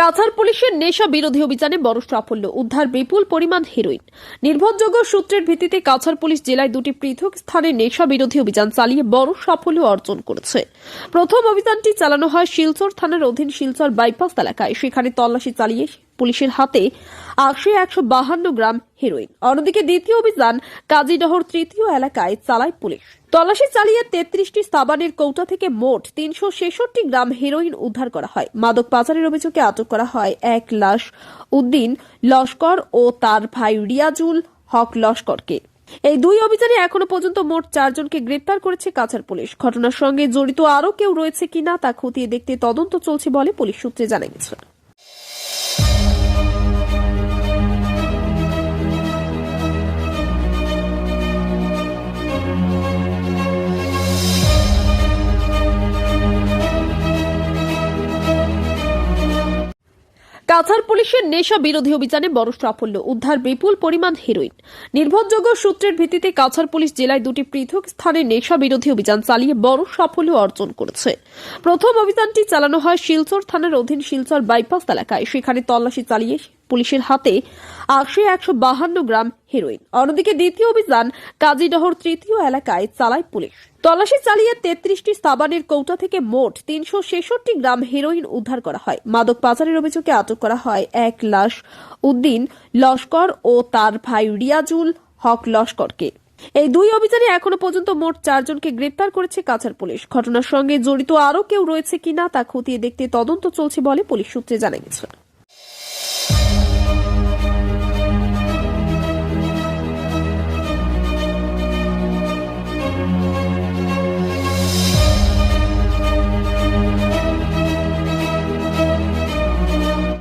কাছাড় পুলিশের নেশা বিরোধী অভিযানে বড় সাফল্য। উদ্ধার বিপুল পরিমাণ হেরোইন নির্ভরযোগ্য সূত্রের ভিত্তিতে কাছাড় পুলিশ জেলায় দুটি পৃথক স্থানে নেশা বিরোধী অভিযান চালিয়ে বড় সাফল্য অর্জন করেছে। প্রথম অভিযানটি চালানো হয় শিলচর থানার অধীন শিলচর বাইপাস এলাকায়। সেখানে তল্লাশি চালিয়ে পুলিশের হাতে আশি একশো বাহান্ন গ্রাম হেরোইন অন্যদিকে দ্বিতীয় অভিযান কাজীডহর তৃতীয় এলাকায় চালায় পুলিশ। তল্লাশি চালিয়ে তেত্রিশটি সাবানের কৌটা থেকে মোট তিনশো ছেষট্টি গ্রাম হেরোইন উদ্ধার করা হয়। মাদক পাচারের অভিযোগে আটক করা হয় এক লাশ উদ্দিন লস্কর ও তার ভাই রিয়াজুল হক লস্করকে। এই দুই অভিযানে এখনও পর্যন্ত মোট চারজনকে গ্রেপ্তার করেছে কাছাড় পুলিশ। ঘটনার সঙ্গে জড়িত আরও কেউ রয়েছে কিনা তা খতিয়ে দেখতে তদন্ত চলছে বলে পুলিশ সূত্রে জানা গেছে। কাছাড় পুলিশের নেশা বিরোধী অভিযানে বড় সাফল্য। উদ্ধার বিপুল পরিমাণ হেরোইন নির্ভরযোগ্য সূত্রের ভিত্তিতে কাছাড় পুলিশ জেলায় দুটি পৃথক স্থানে নেশা বিরোধী অভিযান চালিয়ে বড় সাফল্য অর্জন করেছে। প্রথম অভিযানটি চালানো হয় শিলচর থানার অধীন শিলচর বাইপাস এলাকায়। সেখানে তল্লাশি চালিয়ে পুলিশের হাতে আশি একশো বাহান্ন গ্রাম হেরোইন অন্যদিকে দ্বিতীয় অভিযান কাজীডহর তৃতীয় এলাকায় চালায় পুলিশ। তল্লাশি চালিয়ে তেত্রিশটি সাবানের কৌটা থেকে মোট তিনশো ছেষট্টি গ্রাম হেরোইন উদ্ধার করা হয়। মাদক পাচারের অভিযোগে আটক করা হয় এক লাশ উদ্দিন লস্কর ও তার ভাই রিয়াজুল হক লস্করকে। এই দুই অভিযানে এখনও পর্যন্ত মোট চারজনকে গ্রেপ্তার করেছে কাছাড় পুলিশ। ঘটনার সঙ্গে জড়িত আরও কেউ রয়েছে কিনা তা খতিয়ে দেখতে তদন্ত চলছে বলে পুলিশ সূত্রে জানা গেছে।